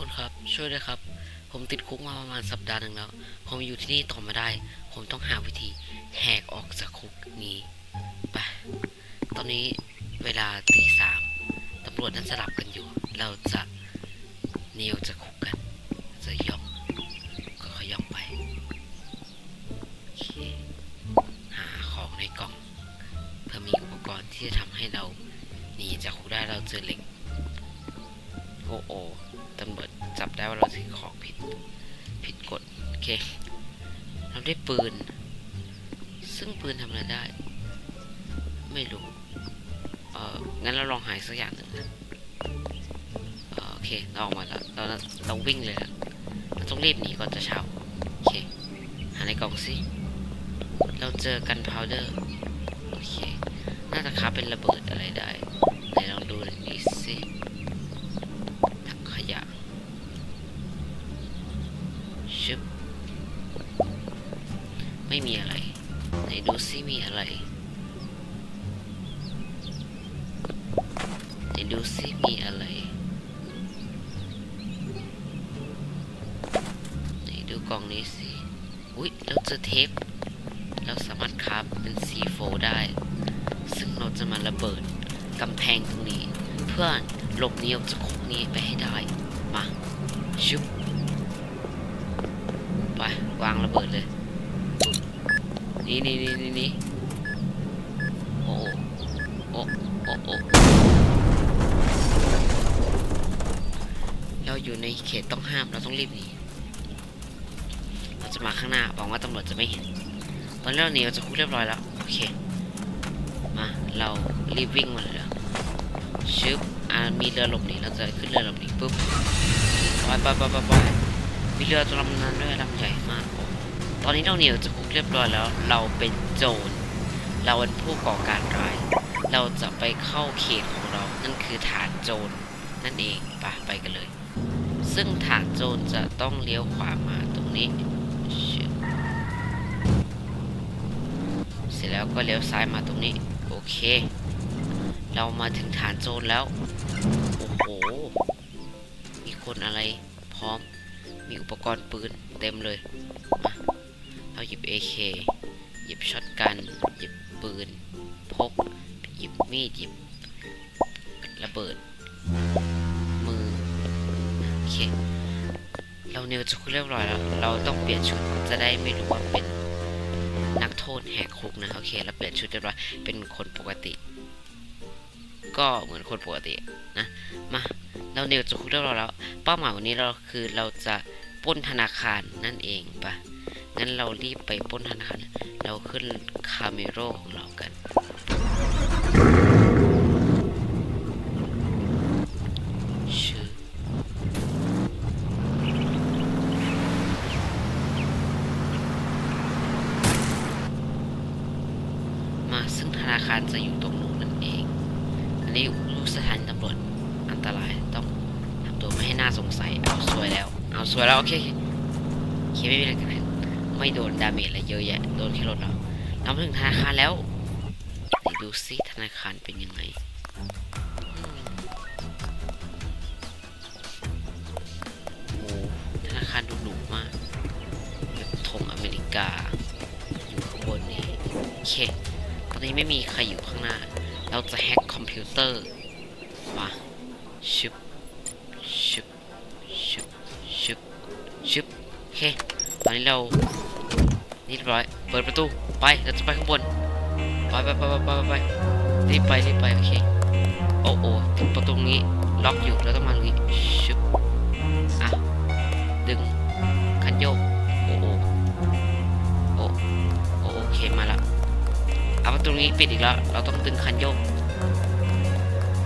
คนครับ ช่วยด้วยครับ ผมติดคุกมาประมาณสัปดาห์หนึ่งแล้ว ผมอยู่ที่นี่ต่อมาได้ ผมต้องหาวิธีแหกออกจากคุกนี้ไปตอนนี้เวลาตีสามตำรวจนั้นสลับกันอยู่ เราจะหนีออกจากคุกกัน จะย่องก็ขย่องไปหาของในกล่อง เพื่อมีอุปกรณ์ที่จะทำให้เราหนีจากคุกได้เราเจอเหล็ก โอ้โอตำรวจจับได้ว่าเราถือของผิด ผิดกฎ โอเคเราได้ปืน ซึ่งปืนทำอะไรได้ ไม่รู้ เอองั้นเราลองหายสักอย่างหนึ่งนะโอเค เราออกมาแล้ว เราเราวิ่งเลยนะเราต้องรีบหนีก่อนจะเช้า โอเค หาในกล่องสิ เราเจอกันพาวเดอร์ โอเค น่าจะค้าเป็นระเบิดอะไรได้ไหนลองดูหน่อยนี้สิ ไม่มีอะไร ไหนดูซิมีอะไร ไหนดูซิมีอะไร ไหนดูกล่องนี้สิ อุ๊ยเราเจอเทปเราสามารถคราฟเป็น C4 ได้ ซึ่งเราจะมาระเบิดกำแพงตรงนี้ เพื่อหลบหนีออกจากคุกนี้ไปให้ได้ มา ชุบไป วางระเบิดเลย นี่นี่นี่นี่นี่โอ้โอ้โอ้โอ้เราอยู่ในเขตต้องห้ามเราต้องรีบหนีเราจะมาข้างหน้าหวังว่าตำรวจจะไม่เห็น ตอนนี้เราหนีออกจากคุกเรียบร้อยแล้วโอเคมาเรารีบวิ่งมาเลยนะชึบอ่ามีเรือหลบหนีเราจะขึ้นเรือหลบหนีปุ๊บไปไปไปไปไปมีเรือตัวลำนั้นด้วยลำใหญ่มาก ตอนนี้เราเหนียวจากคุกเรียบร้อยแล้ว เราเป็นโจร เราเป็นผู้ก่อการร้าย เราจะไปเข้าเขตของเรา นั่นคือฐานโจรนั่นเองไปไปกันเลย ซึ่งฐานโจรจะต้องเลี้ยวขวามาตรงนี้ เสร็จแล้วก็เลี้ยวซ้ายมาตรงนี้ โอเค เรามาถึงฐานโจรแล้ว โอ้โห มีคนอะไรพร้อม มีอุปกรณ์ปืนเต็มเลยมา เราหยิบ AK หยิบช็อตกัน หยิบปืน พก หยิบมีด หยิบระเบิด มือ โอเค เราเนวจะคุกเรียบร้อยแล้ว เราต้องเปลี่ยนชุดจะได้ไม่รู้ว่าเป็นนักโทษแหกคุกนะ โอเค เราเปลี่ยนชุดเรียบร้อย เป็นคนปกติ ก็เหมือนคนปกตินะ มา เราเนวจะคุกเรียบร้อยแล้ว เป้าหมายวันนี้เราคือเราจะป้นธนาคารนั่นเองปะ งั้นเรารีบไปป้นธนาคารเราขึ้นคาเมโรของเรากัน ชื่อมาซึ่งธนาคารจะอยู่ตรงนู้นนั่นเอง อันนี้ลูกสถานตำรวจอันตรายต้องทำตัวไม่ให้น่าสงสัย เอาสวยแล้ว เอาสวยแล้ว โอเคโอเคโอเคไม่มีอะไรกัน ไม่โดนดาเมจอะไรเยอะแยะ โดนแค่รถเราเราถึงธนาคารแล้วดูซิธนาคารเป็นยังไงโอ้ธนาคารดูหรูมากแบบธงอเมริกา อยู่ข้างบนนี้โอเคตอนนี้ไม่มีใครอยู่ข้างหน้า เราจะแฮกคอมพิวเตอร์มาชึบชึบชึบชึบชึบโอเคตอนนี้เรา นี่เรียบร้อย เปิดประตู ไป เราจะไปข้างบน ไปไปไปไปไปไปรีบไปรีบไป โอเค โอ้โอ้ประตูนี้ ล็อกอยู่ เราต้องมาตรงนี้ชึบอะ ดึง คันโยก โอ้โอโอ้โอโอเค มาละเอาประตูนี้ปิดอีกแล้ว เราต้องดึงคันโยก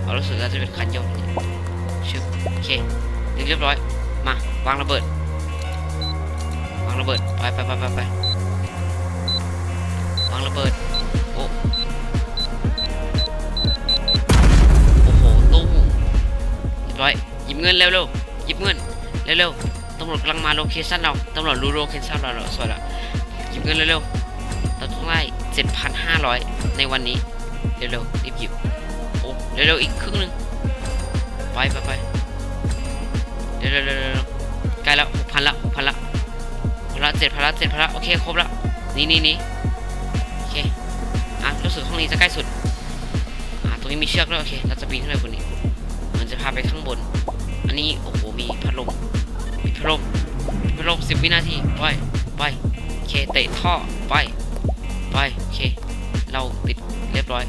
เรารู้สึกว่าจะเป็นคันโยกนี่ชึบโอเค ดึงเรียบร้อย มา วางระเบิด วางระเบิด ไปไปไปไปไป วางระเบิด โอ้โอ้โหตู้เรียบร้อยหยิบเงินเร็วเร็วหยิบเงินเร็วเร็วตำรวจกำลังมาโลเคชั่นเราตำรวจรู้โลเคชั่นเราแล้วสวยล้วหยิบเงินเร็วเร็วเราต้องไล่7,500ในวันนี้เร็วๆรีบหยิบโอ้เร็วๆอีกครึ่งหนึงไปไปไปเดี๋ยวเดี๋ยวเดี๋ยวเดี๋ยวใกล้ล้วหกพันละหกพันละพันละเจ็ดพันละเจ็ดพันละโอเคครบละนี่นี่นี่ อะรู้สึกห้องนี้จะใกล้สุด อะตรงนี้มีเชือกด้วโอเค เราจะปีนขึ้นไปบนนี้ เหมันจะพาไปข้างบน อันนี้โอ้โห มีพัดลม มีพัดลมพัดลมสิบวินาที ไป ไปโอเค เตะท่อ ไป ไปโอเค เราติดเรียบร้อย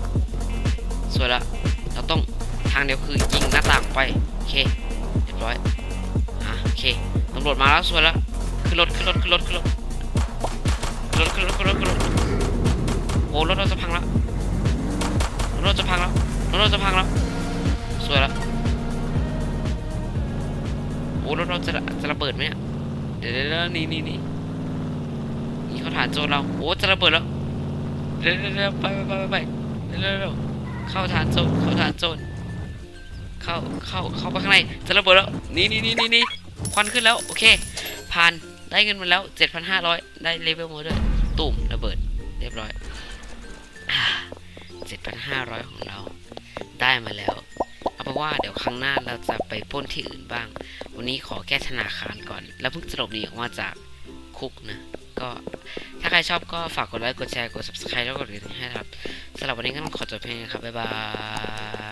สวยละ เราต้องทางเดียวคือยิงหน้าต่างไปโอเค เรียบร้อย อะโอเคตำรวจมาแล้วสวยละขึ้นรถขึ้นรถขึ้นรถขึ้นรถขึ้นรถขึ้นรถขึ้นรถขึ้นรถ อ้รถเราจะพังแล้วรถเราจะพังแล้วรถเราจะพังแล้วสวยละโอ้รถเราจะจะระเบิดไหมเนี่ยเดี๋ยวเดี๋ยวเดี๋ยวนี่นี่นี่นี่เขาฐานโจรเราโอ้จะระเบิดแล้วเดี๋ยวเดี๋ยวเดี๋ยวไปไปไปไปเดี๋ยวเดี๋ยวเข้าฐานโจรเข้าฐานโจรเข้าเข้าเข้าไปข้างในจะระเบิดแล้วนี่นี่นี่นี่นี่ควันขึ้นแล้วโอเคผ่านได้เงินมาแล้ว 7,500 ได้เลเวลมาด้วยตุ่มระเบิด เรียบร้อย 7,500 ของเรา ได้มาแล้วเอาเป็นว่าเดี๋ยวครั้งหน้าเราจะไปป้นที่อื่นบ้าง วันนี้ขอแก้ธนาคารก่อน แล้วเพิ่งจะหลบหนีออกมาจากคุกนะก็ถ้าใครชอบก็ฝากกดไลค์กดแชร์กด subscribe แล้วกดกระดิ่งให้ครับสำหรับวันนี้ก็ต้องขอจบเพลงนะครับบ๊ายบาย